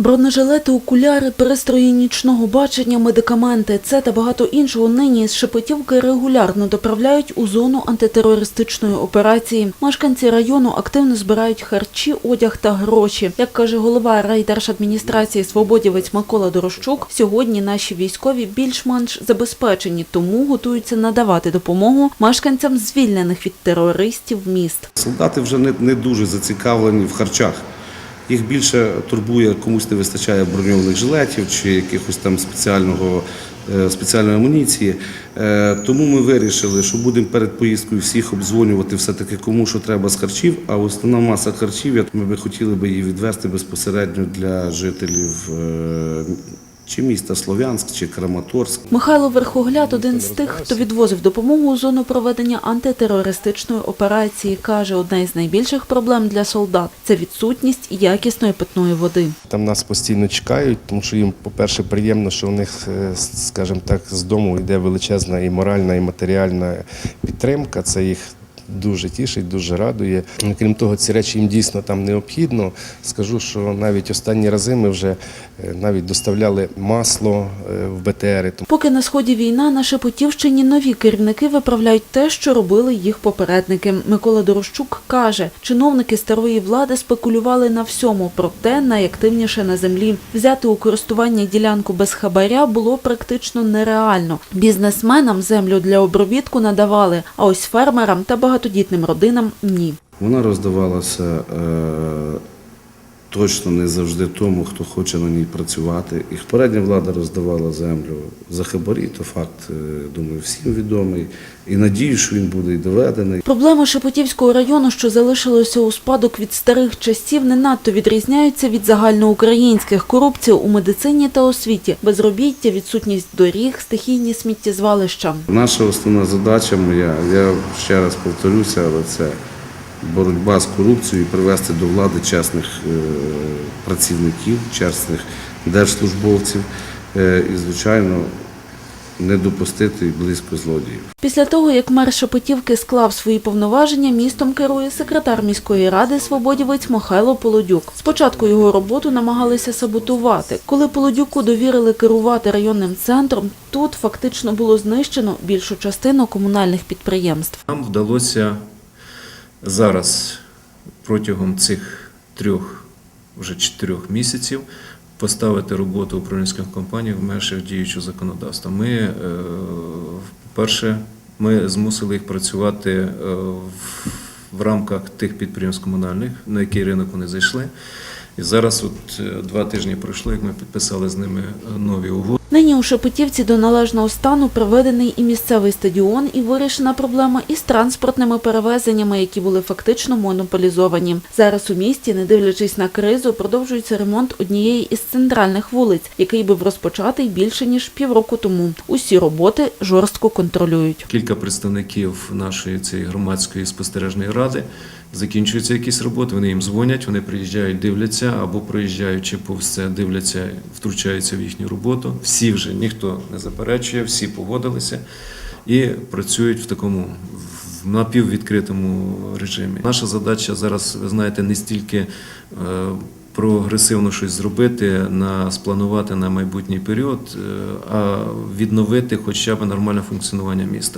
Бронежилети, окуляри, пристрої нічного бачення, медикаменти – це та багато іншого нині з Шепетівки регулярно доправляють у зону антитерористичної операції. Мешканці району активно збирають харчі, одяг та гроші. Як каже голова райдержадміністрації Свободівець Микола Дорощук, сьогодні наші військові більш-менш забезпечені, тому готуються надавати допомогу мешканцям звільнених від терористів міст. Солдати вже не, не дуже зацікавлені в харчах. Їх більше турбує, комусь не вистачає броньованих жилетів чи якихось там спеціального, е, спеціальної амуніції. Е, Тому ми вирішили, що будемо перед поїздкою всіх обдзвонювати все-таки кому що треба з харчів, а основна маса харчів, ми би хотіли би її відвести безпосередньо для жителів е, чи міста Слов'янськ, чи Краматорськ. Михайло Верхогляд – один з тих, хто відвозив допомогу у зону проведення антитерористичної операції. Каже, одна із найбільших проблем для солдат – це відсутність якісної питної води. Там нас постійно чекають, тому що їм, по-перше, приємно, що у них, е, скажімо так, з дому йде величезна і моральна, і матеріальна підтримка. Це їх дуже тішить, дуже радує. Крім того, ці речі їм дійсно там необхідно. Скажу, що навіть останні рази ми вже е, навіть доставляли масло е, в БТРи. Поки на сході війна, на Шепетівщині нові керівники виправляють те, що робили їх попередники. Микола Дорощук каже, чиновники старої влади спекулювали на всьому, проте найактивніше на землі. Взяти у користування ділянку без хабаря було практично нереально. Бізнесменам землю для обробітку надавали, а ось фермерам та багатодітним родинам – ні. Вона роздавалася е, точно не завжди тому, хто хоче на ній працювати. І попередня влада роздавала землю за хабарі, то факт, е, думаю, всім відомий. І надію, що він буде і доведений. Проблеми Шепетівського району, що залишилося у спадок від старих часів, не надто відрізняються від загальноукраїнських. Корупція у медицині та освіті, безробіття, відсутність доріг, стихійні сміттєзвалища. Наша основна задача моя, я ще раз повторюся, але це боротьба з корупцією і привести до влади чесних е, працівників, чесних держслужбовців е, і, звичайно, не допустити близько злодіїв. Після того, як мер Шепетівки склав свої повноваження, містом керує секретар міської ради свободівець Михайло Полодюк. Спочатку його роботу намагалися саботувати. Коли Полодюку довірили керувати районним центром, тут фактично було знищено більшу частину комунальних підприємств. Нам вдалося зараз протягом цих трьох, вже чотирьох місяців поставити роботу управлінських компаній в межах діючого законодавства. Ми, е, по-перше, ми змусили їх працювати е, в- рамках тих підприємств комунальних, на який ринок вони зайшли. І зараз, от е, два тижні пройшло, як ми підписали з ними нові угоди. Нині у Шепетівці до належного стану приведений і місцевий стадіон, і вирішена проблема із транспортними перевезеннями, які були фактично монополізовані. Зараз у місті, не дивлячись на кризу, продовжується ремонт однієї із центральних вулиць, який був розпочатий більше ніж півроку тому. Усі роботи жорстко контролюють. Кілька представників нашої цієї громадської спостережної ради закінчуються якісь роботи. Вони їм дзвонять, вони приїжджають, дивляться або проїжджаючи повз це, дивляться, втручаються в їхню роботу. Всі вже ніхто не заперечує, всі погодилися і працюють в такому в напіввідкритому режимі. Наша задача зараз, ви знаєте, не стільки е, прогресивно щось зробити, на спланувати на майбутній період, е, а відновити хоча б нормальне функціонування міста.